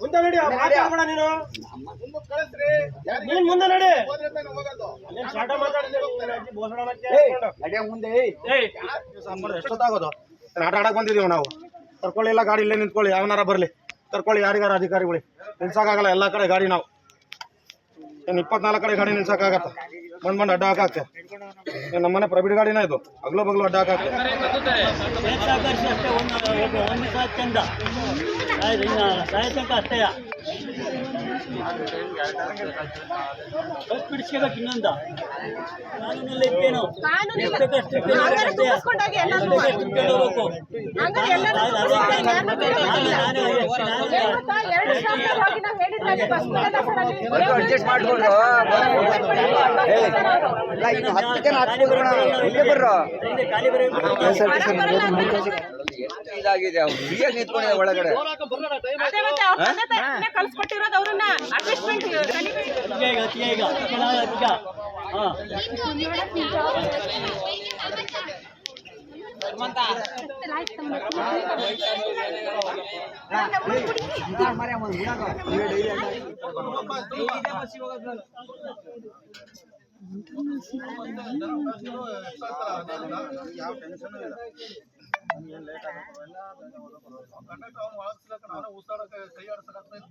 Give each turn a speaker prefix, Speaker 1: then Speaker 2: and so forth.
Speaker 1: ಮುಂದೆ ನಡಿ ಮಾತಾಡ್ಬೇಡ ನೀನು. ನೀನ್ ಮುಂದೆ ನಡಿ. ನೀನ್ ಶಾಟ
Speaker 2: ಮುಂದೆ.
Speaker 1: ಎಷ್ಟೊತ್ತಾಗೋದು? ಆಟ ಆಡಕ್ ಬಂದಿದೀವಿ ನಾವು. ಕರ್ಕೊಳ್ಳಿ ಎಲ್ಲ ಗಾಡಿ ಇಲ್ಲೇ ನಿಂತ್ಕೊಳ್ಳಿ ಯಾವನಾರ ಬರ್ಲಿ. ತರ್ಕೊಳ್ಳಿ ಯಾರಿಗಾರ ಅಧಿಕಾರಿಗಳು. ನಿಲ್ಸಕ್ಕಾಗಲ್ಲ ಎಲ್ಲ ಕಡೆ ಗಾಡಿ ನಾವು. ಏನ್ ಇಪ್ಪತ್ನಾಲ್ಕು ಕಡೆ ಗಾಡಿ ನಿಲ್ಸಕ್ಕಾಗತ್ತ? ಬಂದ್ ಬಂದ್ ಅಡ್ಡ ಹಾಕಾಕ್ತೆ ನಮ್ಮ ನಮ್ಮನೆ ಪ್ರೈವೇಟ್ ಗಾಡಿನ ಇದು. ಅಗ್ಲೋ ಬಗ್ಲೋ ಅಡ್ಡ ಹಾಕಾಕ್ತೆ
Speaker 3: ಅಷ್ಟೇ. ಇನ್ನೊಂದ
Speaker 4: ಬಸ್ ಇನ್ನೊಂದ.
Speaker 2: ಅಡ್ಜಸ್ಟ್ ಮಾಡ್ಕೊಳ್ರು ಇನ್ನು ಹತ್ತು ಜನ ಹಾಕ್ಬಿಡ್ರೋಣ ಇಲ್ಲೇ ಬರ್ರೋ
Speaker 3: ಇಲ್ಲಿ ಖಾಲಿ ಬರೀ
Speaker 4: ಬರಕ್ ಬರಲ್ಲ ಅಂದ್ರೆ
Speaker 2: ಎಷ್ಟು ಇದಾಗಿದೆ ಫ್ರೀಯಾಗಿ ನಿಂತ್ಕೊಂಡಿದೆ ಒಳಗಡೆ
Speaker 4: ತಾಯಿನೇ ಕಳ್ಸ್ಕೊಟ್ಟಿರೋದು ಅವ್ರನ್ನ. ಅಡ್ಜಸ್ಟ್ಮೆಂಟ್
Speaker 5: ಯಾವ ಟೆನ್ಷನ್ ಇಲ್ಲ أنا وزاره تيار سقطت